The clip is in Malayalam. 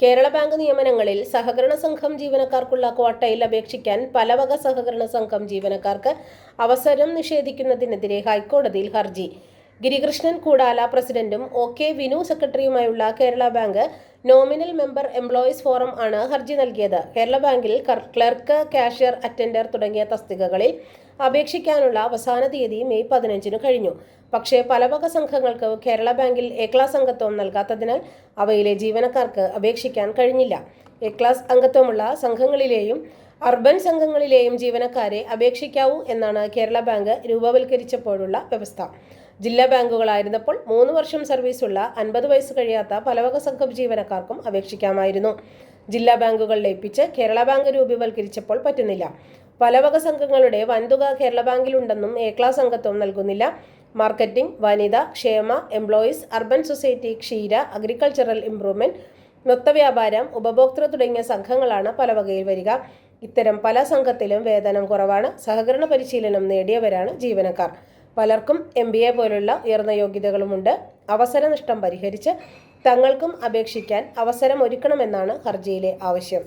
കേരള ബാങ്ക് നിയമനങ്ങളിൽ സഹകരണ സംഘം ജീവനക്കാർക്കുള്ള ക്വാട്ടയിൽ അപേക്ഷിക്കാൻ പലവക സഹകരണ സംഘം ജീവനക്കാർക്ക് അവസരം നിഷേധിക്കുന്നതിനെതിരെ ഹൈക്കോടതിയിൽ ഹർജി. ഗിരികൃഷ്ണൻ കൂടാല പ്രസിഡന്റും O K Vinu സെക്രട്ടറിയുമായുള്ള Kerala bank nominal member employees forum ആണ് ഹർജി നൽകിയത്. കേരള ബാങ്കിൽ ക്ലർക്ക് കാഷ്യർ അറ്റൻഡർ തുടങ്ങിയ തസ്തികകളിൽ അപേക്ഷിക്കാനുള്ള അവസാന തീയതി മെയ് പതിനഞ്ചിന് കഴിഞ്ഞു. പക്ഷേ പലവക സംഘങ്ങൾക്ക് കേരള ബാങ്കിൽ എ ക്ലാസ് അംഗത്വം നൽകാത്തതിനാൽ അവയിലെ ജീവനക്കാർക്ക് അപേക്ഷിക്കാൻ കഴിഞ്ഞില്ല. എ ക്ലാസ് അംഗത്വമുള്ള സംഘങ്ങളിലെയും അർബൻ സംഘങ്ങളിലെയും ജീവനക്കാരെ അപേക്ഷിക്കാവൂ എന്നാണ് കേരള ബാങ്ക് രൂപവൽക്കരിച്ചപ്പോഴുള്ള വ്യവസ്ഥ. ജില്ലാ ബാങ്കുകളായിരുന്നപ്പോൾ മൂന്ന് വർഷം സർവീസുള്ള അൻപത് വയസ്സ് കഴിയാത്ത പലവക സംഘം ജീവനക്കാർക്കും അപേക്ഷിക്കാമായിരുന്നു. ജില്ലാ ബാങ്കുകൾ ലയിപ്പിച്ച് കേരള ബാങ്ക് രൂപവൽക്കരിച്ചപ്പോൾ പറ്റുന്നില്ല. പലവക സംഘങ്ങളുടെ വൻതുക കേരള ബാങ്കിലുണ്ടെന്നും എ ക്ലാസ് അംഗത്വം നൽകുന്നില്ല. മാർക്കറ്റിംഗ് വനിത ക്ഷേമ എംപ്ലോയീസ് അർബൻ സൊസൈറ്റി ക്ഷീര അഗ്രികൾച്ചറൽ ഇംപ്രൂവ്മെന്റ് മൊത്തവ്യാപാരം ഉപഭോക്തൃ തുടങ്ങിയ സംഘങ്ങളാണ് പലവകയിൽ വരിക. ഇത്തരം പല സംഘത്തിലും വേതനം കുറവാണ്. സഹകരണ പരിശീലനം നേടിയവരാണ് ജീവനക്കാർ. പലർക്കും എം ബി എ പോലുള്ള ഉയർന്ന യോഗ്യതകളുമുണ്ട്. അവസരനഷ്ടം പരിഹരിച്ച് തങ്ങൾക്കും അപേക്ഷിക്കാൻ അവസരം ഒരുക്കണമെന്നാണ് ഹർജിയിലെ ആവശ്യം.